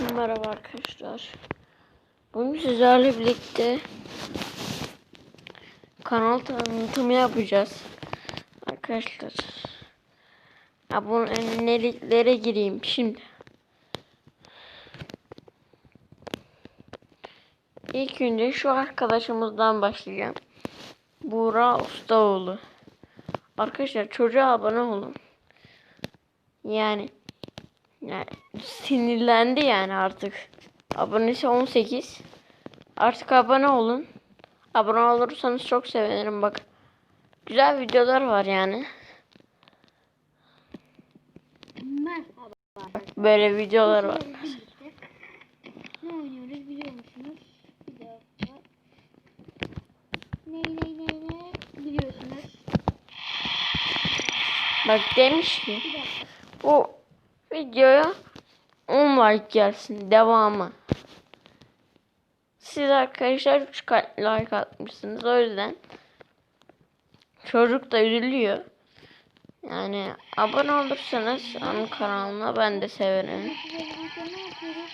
Merhaba arkadaşlar. Bugün sizlerle birlikte kanal tanıtımı yapacağız. Arkadaşlar. Aboneliklere gireyim şimdi. İlk önce şu arkadaşımızdan başlayacağım. Buğra Ustaoğlu. Arkadaşlar çocuğa abone olun. Yani yani sinirlendi yani artık. Abonesi 18. Artık abone olun. Abone olursanız çok sevinirim bak. Güzel videolar var yani. Merhaba. Böyle videolar var. Ne oynuyoruz biliyor musunuz? Bir dakika. Ne ne ne ne biliyorsunuz. Bak demiş ki bu videoya 10 like gelsin devamı. Siz arkadaşlar 3 like atmışsınız o yüzden çocuk da üzülüyor. Yani abone olursanız onun kanalına ben de severim. Size bugün ne yapıyoruz?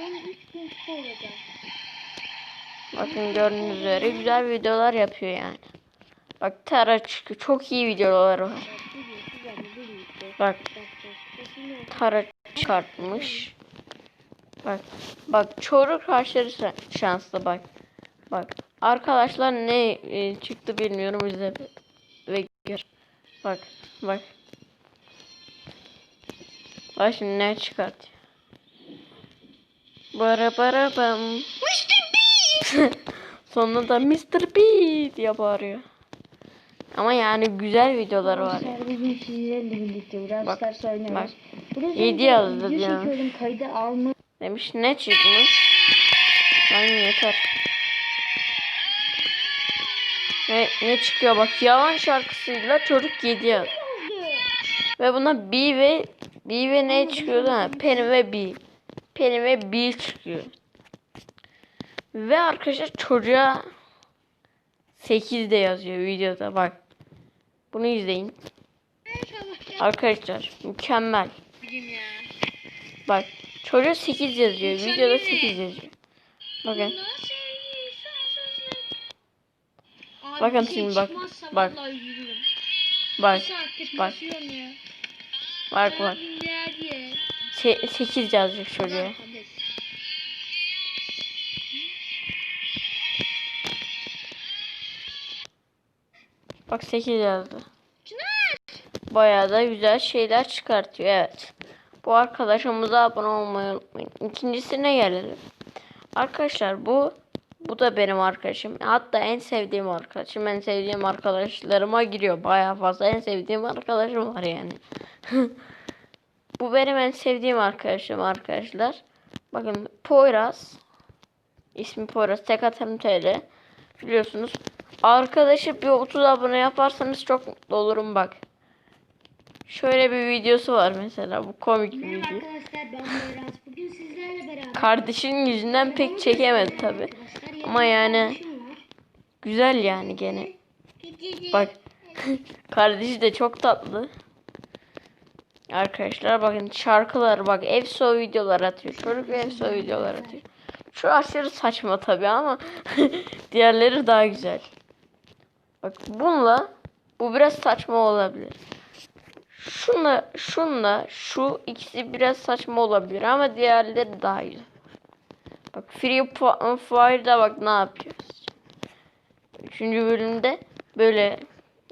Ben 3 gün çıta olacağım. Bakın gördüğünüz üzere güzel videolar yapıyor yani. Bak Tara çıkıyor. Çok iyi videolar var. Bak. Tara çıkartmış. Bak bak çocuk aşırı şa- şanslı bak. Bak arkadaşlar ne e, çıktı bilmiyorum izle ve gör. Bak bak. Bak şimdi ne çıkartıyor. Bara bara bam. Sonunda da Mr. B diye bağırıyor. Ama yani güzel videolar var. Bugün sizlerle birlikte biraz Bak, Stars oynuyoruz. bak. Biraz Yedi önce yazdı video ya. kaydı almış. Demiş ne çıkmış? Lan yeter. Ne, ne çıkıyor bak yalan şarkısıyla çocuk 7 yaz. Ve buna B ve B ve ne çıkıyordu ha? Penny ve B. Penny ve B çıkıyor. Ve arkadaşlar çocuğa 8 de yazıyor videoda bak. Bunu izleyin. Arkadaşlar mükemmel. Bak çocuğa 8 yazıyor. Videoda 8 yazıyor. Bakın. Bakın şey şimdi bak, bak. Bak bak. bak bak. Abim ya diye. 8 yazacak çocuğa. Bak 8 yazdı. Bayağı da güzel şeyler çıkartıyor evet. Bu arkadaşımıza abone olmayı unutmayın. İkincisine gelelim. Arkadaşlar bu bu da benim arkadaşım. Hatta en sevdiğim arkadaşım. En sevdiğim arkadaşlarıma giriyor. Bayağı fazla en sevdiğim arkadaşım var yani. bu benim en sevdiğim arkadaşım arkadaşlar. Bakın Poyraz. İsmi Poyraz. Tek atarım TL. Biliyorsunuz. Arkadaşı bir 30 abone yaparsanız çok mutlu olurum bak. Şöyle bir videosu var mesela. Bu komik bir video. arkadaşlar ben. Bugün sizlerle beraber Kardeşinin yüzünden pek çekemedi tabi. Ama yani güzel yani gene. Bak kardeşi de çok tatlı. Arkadaşlar bakın şarkılar bak EFSO videolar atıyor. Çocuk EFSO videolar atıyor. Şu aşırı saçma tabi ama diğerleri daha güzel. Bak bununla bu biraz saçma olabilir. Şunla şunla şu ikisi biraz saçma olabilir ama diğerleri daha güzel. Bak Free Fire'da bak ne yapıyoruz. Üçüncü bölümde böyle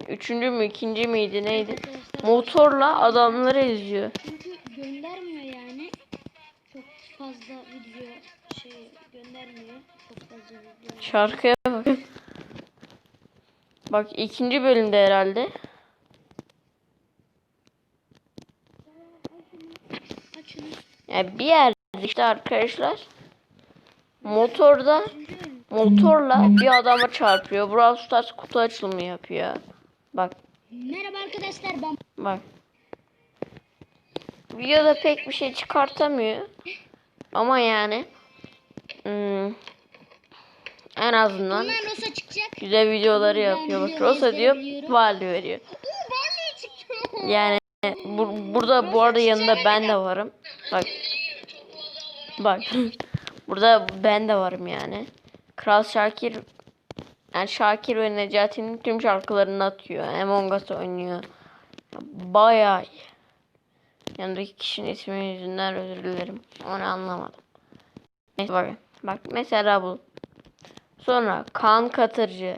üçüncü mü ikinci miydi neydi? Motorla adamları eziyor. Çünkü göndermiyor yani. Çok fazla video şey göndermiyor. Çok fazla video. Şarkıya bakın. Bak ikinci bölümde herhalde. Yani bir yerde işte arkadaşlar motorda motorla bir adama çarpıyor. Brawl Stars kutu açılımı yapıyor. Bak Merhaba arkadaşlar ben bak. Videoda pek bir şey çıkartamıyor. Ama yani hmm, en azından Bunlar Rosa çıkacak. güzel videoları yapıyor. Bak Rosa diyor, Vali veriyor. Yani bu- burada bu arada yanında ben de varım. Bak Bak. Burada ben de varım yani. Kral Şakir yani Şakir ve Necati'nin tüm şarkılarını atıyor. Among Us oynuyor. Bayağı iyi. Yanındaki kişinin ismi yüzünden özür dilerim. Onu anlamadım. Neyse bakın. Bak mesela bu. Sonra Kaan Katırcı.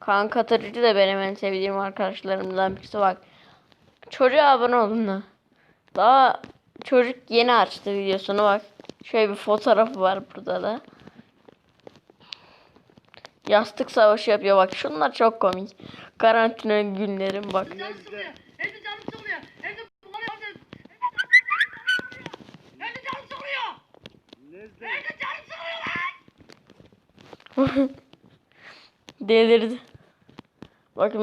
Kaan Katırcı da benim en sevdiğim arkadaşlarımdan birisi. Bak. Çocuğa abone olun da. Daha çocuk yeni açtı videosunu bak. Şöyle bir fotoğrafı var burada da. Yastık savaşı yapıyor bak. Şunlar çok komik. Karantina günlerim bak. de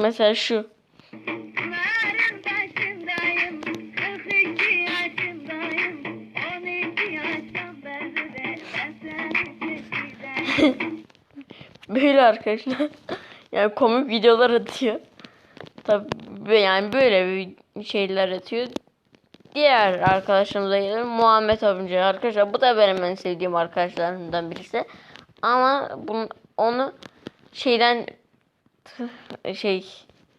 ben seni çekeceğim. Böyle arkadaşlar. Yani komik videolar atıyor. Tabii yani böyle bir şeyler atıyor. Diğer arkadaşımıza gelelim. Muhammed Avcı arkadaşlar. Bu da benim en sevdiğim arkadaşlarımdan birisi. Ama bunu, onu şeyden şey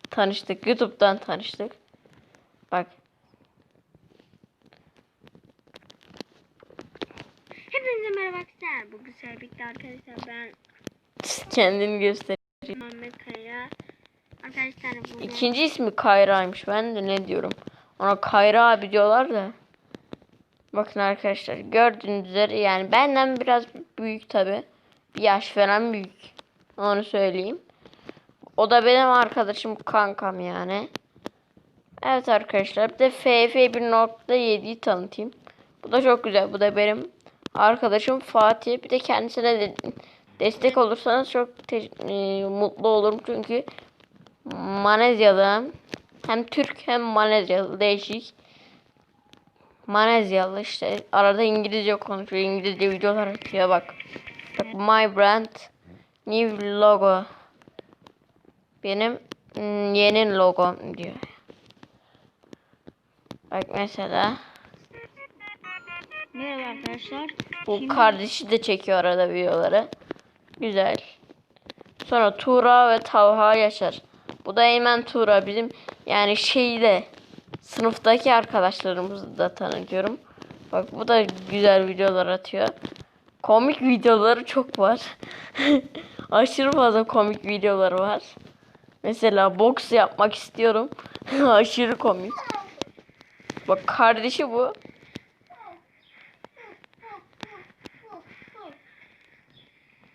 tanıştık. YouTube'dan tanıştık. Bak. Hepinize merhaba arkadaşlar. Bugün Serbik'te arkadaşlar ben Kendini göster. Muhammed Kaya. Arkadaşlar bugün İkinci ismi Kayra'ymış. Ben de ne diyorum. Ona Kayra abi diyorlar da. Bakın arkadaşlar gördüğünüz üzere yani benden biraz büyük tabi. Bir yaş falan büyük. Onu söyleyeyim. O da benim arkadaşım kankam yani. Evet arkadaşlar bir de FF 1.7'yi tanıtayım. Bu da çok güzel. Bu da benim arkadaşım Fatih. Bir de kendisine de destek olursanız çok e, mutlu olurum. Çünkü Malezyalı hem Türk hem Malezyalı değişik. Malezyalı işte arada İngilizce konuşuyor. İngilizce videolar atıyor bak. Bak my brand new logo. Benim mm, yeni logom diyor. Bak mesela Merhaba arkadaşlar. bu kardeşi de çekiyor arada videoları. Güzel. Sonra Tuğra ve Talha Yaşar. Bu da Eymen Tuğra bizim yani şeyde sınıftaki arkadaşlarımızı da tanıtıyorum. Bak bu da güzel videolar atıyor. Komik videoları çok var. Aşırı fazla komik videoları var. Mesela boks yapmak istiyorum. Aşırı komik. Bak kardeşi bu.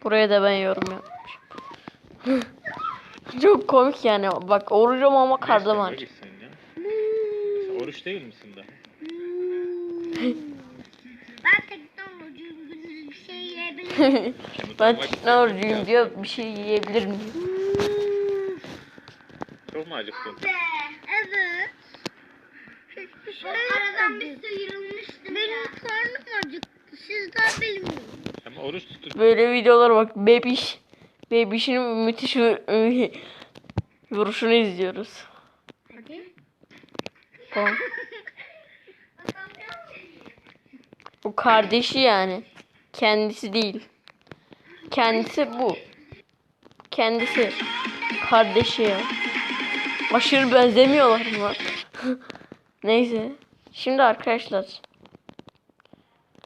Buraya da ben yorum yapmışım. Çok komik yani. Bak orucum ama kardım aç. Oruç değil misin daha? ben teknolojim günlük bir şey yiyebilirim. Şimdi ben ne orucuyum diyor. Bir şey yiyebilir miyim? Çok mu acıktın? evet. Aradan bir sıyrılmıştım Benim karnım acıktı. Siz daha bilmiyorum. Ama oruç tutup Böyle videolar bak. Bebiş. Bebiş'in müthiş vur- vuruşunu izliyoruz. Hadi. Tamam. Bu kardeşi yani. Kendisi değil. Kendisi bu. Kendisi. Kardeşi ya. Aşırı benzemiyorlar mı? Neyse. Şimdi arkadaşlar.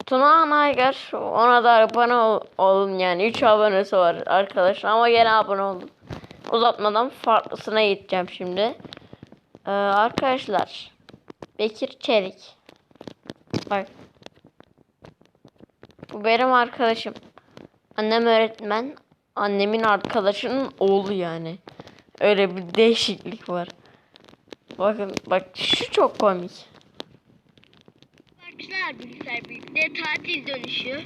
Tuna Naygar ona da abone ol- olun yani 3 abonesi var arkadaşlar ama gene abone oldum. Uzatmadan farklısına gideceğim şimdi. Ee, arkadaşlar Bekir Çelik. Bak. Bu benim arkadaşım. Annem öğretmen. Annemin arkadaşının oğlu yani. Öyle bir değişiklik var. Bakın bak şu çok komik. Arkadaşlar bilgisayar birlikte tatil dönüşü.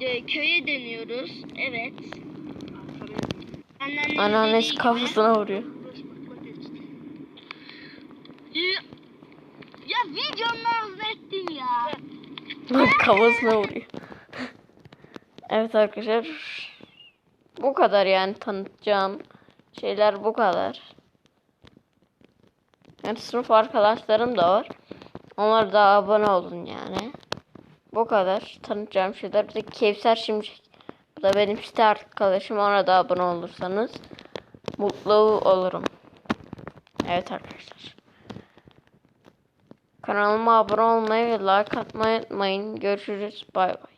De, köye dönüyoruz. Evet. Anneannesi kafasına vuruyor. Ya videonu özlettin ya. Kafasına vuruyor. Evet arkadaşlar. Bu kadar yani tanıtacağım şeyler bu kadar. Yani sınıf arkadaşlarım da var. Onlar da abone olun yani. Bu kadar. Tanıtacağım şeyler. Bir de Kevser Şimşek. Bu da benim site arkadaşım. Ona da abone olursanız mutlu olurum. Evet arkadaşlar. Kanalıma abone olmayı ve like atmayı unutmayın. Görüşürüz. Bay bay.